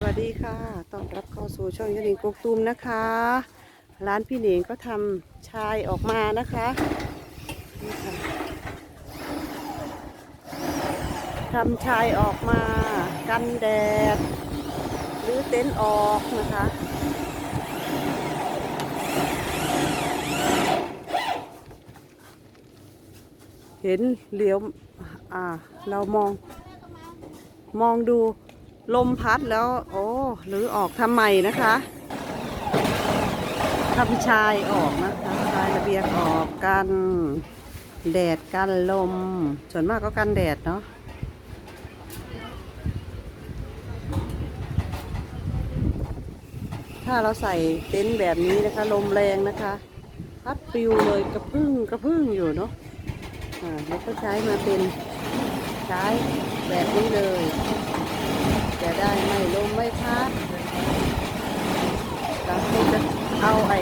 สวัสดีค่ะต้อนรับเข้าสู่ช่องยานิงกกตูมนะคะ ร้านพี่เหน่งก็ทำชายออกมานะคะนี่ค่ะทำชายออกมากันแดด หรือเต็นท์ออกนะคะ เห็นเหลียว อ่า เรามอง มองดู ลมพัดแล้ว โอ้หรือออกทำใหม่นะคะทำชายออกนะคะชายระเบียงออกกันแดดกันลม ส่วนมากก็กันแดดเนาะถ้าเราใส่เต็นท์แบบนี้นะคะ ลมแรงนะคะ พัดปิวเลยกระพึ่งกระพึ่งอยู่เนาะอ่าแล้วก็ใช้มาเป็นใช้แบบนี้เลย จะได้ไม่ลมไม่พัดเราคงจะเอาไอ้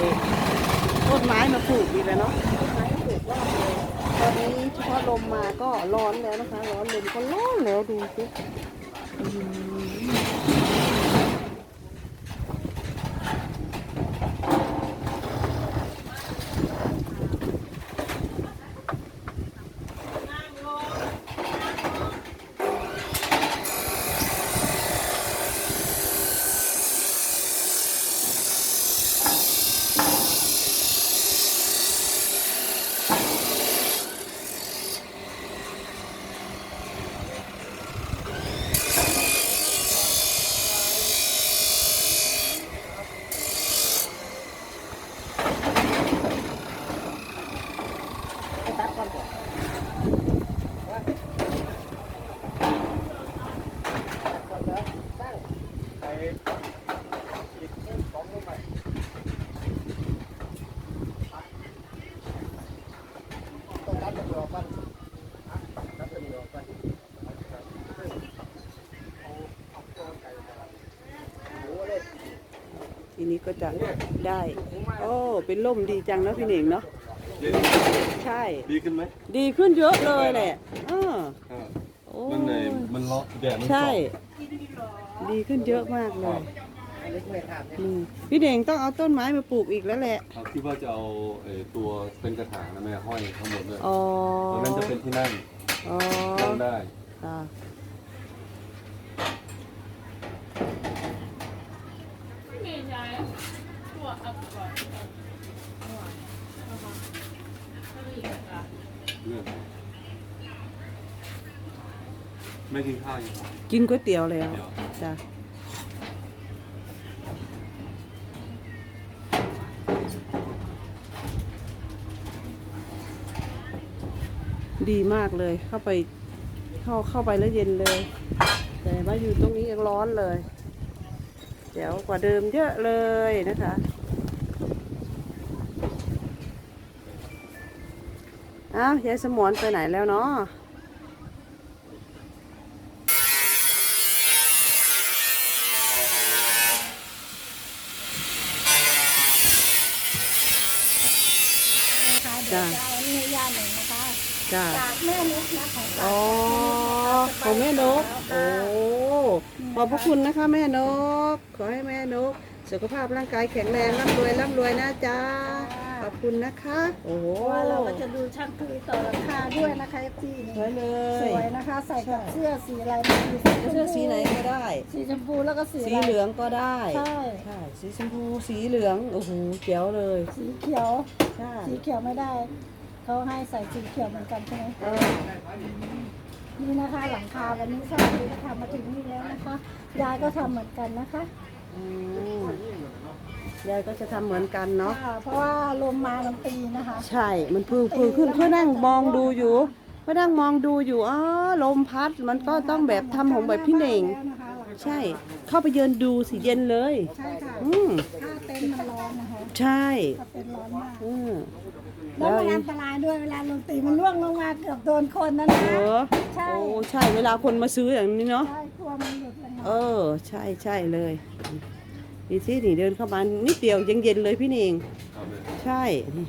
ต้นไม้มาปลูกดีแล้วเนาะต้นไม้ปลูกรอบเลยตอนนี้เฉพาะลมมาก็ร้อนแล้วนะคะ ร้อนลมก็ร้อนแล้วดูสิ นี้ก็จะได้ โอ้ เป็นล่มดีจังเนาะพี่เหน่งเนาะใช่ ดีขึ้นไหมดีขึ้นเยอะเลยแหละเอออ่าโอ้มันในมันเลาะแดดมันใช่ส่องดีขึ้นเยอะมากเลยอืมพี่เด่งต้องเอาต้นไม้มาปลูกอีกแล้วแหละครับคิดว่าจะเอาไอ้ตัวเป็นกระถางนะแม่ห้อยข้างบนด้วยอ๋อตรงนั้นจะเป็นที่นั่งอ๋อนั่งได้ค่ะไม่ใช่ตัวอัพก่อน เนี่ยไม่กินข้าวอยู่กินก๋วยเตี๋ยวแล้วเดี๋ยวจ้ะดีมากเลยเข้าไปเข้าเข้าไปแล้วเย็นเลย แต่ว่าอยู่ตรงนี้ยังร้อนเลย เดี๋ยวกว่าเดิมเยอะเลยนะคะอ้าวยายสมวนไปไหนแล้วเนาะนะคะเดี๋ยวจะเอานี่ย่าหนึ่งนะคะจ้าจากแม่นุกนะของอ๋อของแม่นกโอ้ ขอบพระคุณนะคะแม่นก ขอให้แม่นก สุขภาพร่างกายแข็งแรงร่ำรวยร่ำรวยนะจ๊ะขอบคุณนะคะ โอ้โหเพราะว่าเราก็จะดูช่างคุยต่อราคาด้วยนะคะที่สวยเลสยวยนะคะ ใส่กับเสื้อสีอะไรไม่รู้สีชมพูเสื้อสีไหนก็ได้ สีชมพูแล้วก็สีสีอะไรเหลืองก็ได้ใช่ใช่สีชมพูสีเหลืองโอ้โหเจ๋วเลย สีเขียวใช่สีเขียวไม่ได้เขาให้ใส่สีเขียวเหมือนกันใช่ไหมเออ นี่นะคะ หลังคาวันนี้ช่างคุยก็ทำมาถึงนี่แล้วนะคะยายก็ทำเหมือนกันนะคะอืมยายก็จะทำเหมือนกันเนาะอ่าเพราะว่าลมมาลมตีนะคะ ใช่ มันพึ่งพึ่งขึ้นเพื่อนั่งมองดูอยู่เพื่อนั่งมองดูอยู่ อ๋อ ลมพัด มันก็ต้องแบบทำของแบบพี่เน่งแล้วนะคะหลังคาใช่ เข้าไปเยืนดูสิเย็นเลย ใช่ค่ะอืม ถ้าเต็นท์มันร้อนนะคะ ใช่ ถ้าเป็นร้อนมาก อืม แล้วมันอีอักนตรายด้วยเวลาลมตีมันร่วงลงมาเกือบโดนคนนะเอนะอใช่ โอ้ใช่เวลาคนมาซื้ออย่างนี้เนาะ ใช่กลัวมันหลุดลงมาเออ ใช่ใช่เลยนี่สินี่เดินเข้ามานิดเดียวยังเย็นเลยพี่เน่งเอาเลยใช่นี่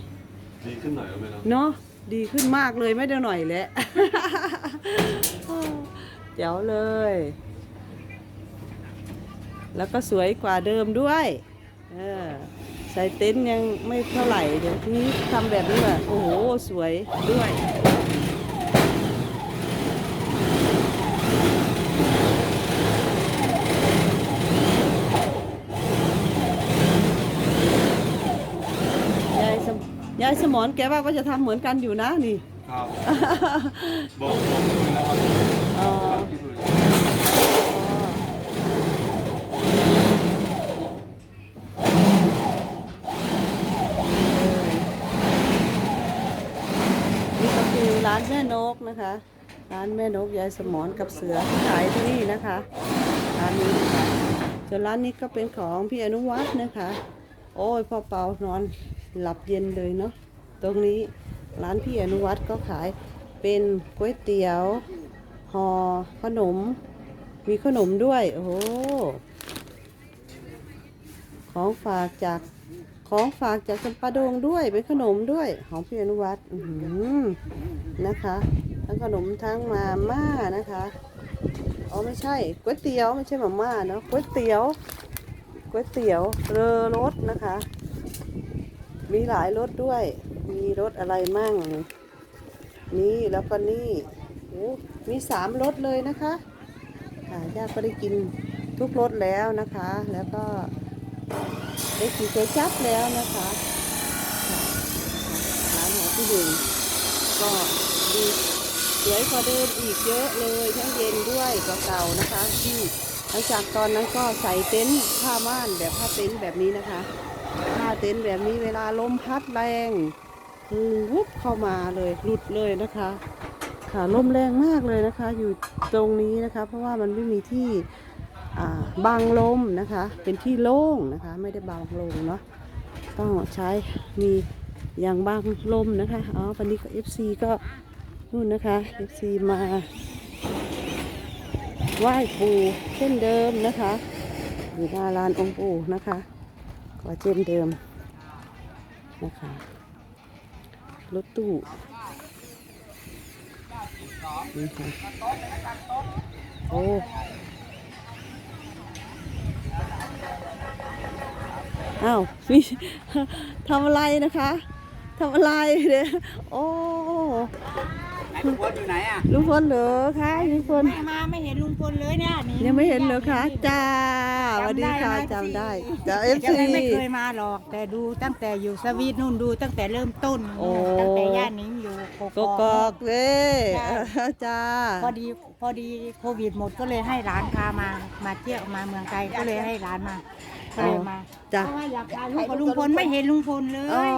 ดีขึ้นหน่อยเอาไหมเนาะเนาะดีขึ้นมากเลยไม่ได้หน่อยแหละ เจ๋วเลย แล้วก็สวยกว่าเดิมด้วย เออ ใส่เต็นท์ยังไม่เท่าไหร่เดี๋ยวทีนี้ทำแบบนี้แบบโอ้โห สวยด้วยยายสมยายสมอนแกว่าก็จะทำเหมือนกันอยู่นะนี่ ครับ บอกบอกคุณแล้วครับ อ๋อ ที่สุด นี่ก็คือร้านแม่น กนะคะ ร้านแม่นกยายสมอนกับเสือขายที่นี่นะคะร้านนี้นะคะส่วนร้านนี้ก็เป็นของพี่อนุวัฒน์นะคะ โอ้ยพ่อเปานอนหลับเย็นเลยเนาะตรงนี้ร้านพี่อนุวัฒน์ก็ขายเป็นก๋วยเตี๋ยวห่อขนม มีขนมด้วย โอ้โหของฝากจาก ของฝากจากจำปาดงด้วยเป็นขนมด้วยของพี่อนุวัฒน์นะคะ ทั้งขนมทั้งมาม่านะคะอ๋อไม่ใช่ก๋วยเตี๋ยวไม่ใช่มาม่าเนาะก๋วยเตี๋ยวก๋วยเตี๋ยวเรือรสนะคะ มีหลายรสด้วย มีรสอะไรมั่ง นี่แล้วก็นี่โอ้มีสามรสเลยนะคะค่ะย่าก็ได้กินทุกรสแล้วนะคะ แล้วก็ ได้กินก๋วยจั๊บแล้วนะคะร้านของพี่หนึ่งก็ดีสวยกว่าเดิมอีกเยอะเลยทั้งเย็นด้วยกว่าเก่านะคะที่หลังจากตอนนั้นก็ใส่เต็นท์ผ้าม่านแบบผ้าเต็นท์แบบนี้นะคะผ้าเต็นท์แบบนี้เวลาลมพัดแรงคือวุบเข้ามาเลยหลุดเลยนะคะค่ะลมแรงมากเลยนะคะ อยู่ตรงนี้นะคะ เพราะว่ามันไม่มีที่ อ่างลมนะคะ เป็นที่โล่งนะคะ ไม่ได้บังลมเนาะต้องใช้มีอย่างบังลมนะคะอ๋อวันนี้ก็ FC ก็นู่นนะคะ FC มาไหว้ปู่เช่นเดิมนะคะอยู่หน้าลานองค์ปู่นะคะก็เช่นเดิมนะคะรถตู้นี่ค่ะโอ้ อ้าวมีทำอะไรนะคะทำอะไรเนี่ยโอ้ไหนลุงพลอยู่ไหนอะลุงพลเหรอคะลุงพลไม่มาไม่เห็นลุงพลเลยเนี่ยนี่ยังไม่เห็นเหรอคะจ้าสวัสดีค่ะจำจำได้ได้นะจ้าเอฟจะซีไม่เคยมาหรอกแต่ดูตั้งแต่อยู่สวีทนู่นดูตั้งแต่เริ่มต้นโอ้ตั้งแต่ย่านิงอยู่กกอกกอกเว้ใช่จ้าพอดีพอดีโควิดหมดก็เลยให้ร้านพามามาเที่ยวมาเมืองไทยก็เลยให้ร้านมา ก็เลยมาจ้าเพราะว่าอยากถ่ายรูปกับลุงพลไม่เห็นลุงพลเลอ๋อย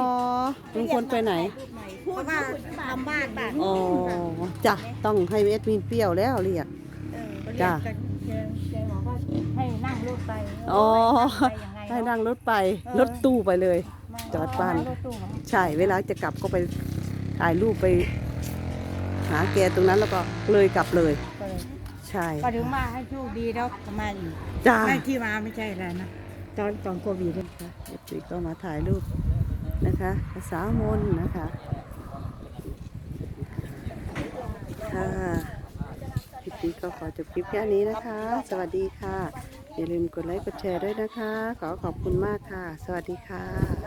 ลุงพลไปไหนเพราะว่าทำบ้านบ้านอ๋อจ้าต้องให้เอสมีนเปรี้ยวแล้วเรียก จ้ะให้นั่งรถไปอ๋อไปยังไงให้นั่งรถไปรถตู้ไปเลย จอดบ้าน รถตู้ของใช่ เวลาจะกลับก็ไปถ่ายรูปไป หาแกตรงนั้นแล้วก็เลยกลับเลยก็เลยใช่ก็ถึงว่าให้โชคดีแล้วมาอีกจ้าไม่ที่มาไม่ใช่อะไรนะ ตอนตอนโควิดนะคะเอฟซีก็มาถ่ายรูปนะคะภาษามนนะคะค่ะคลิปนี้ก็ขอจบคลิปแค่นี้นะคะ สวัสดีค่ะ อย่าลืมกดไลค์กดแชร์ด้วยนะคะ ขอขอบคุณมากค่ะ สวัสดีค่ะ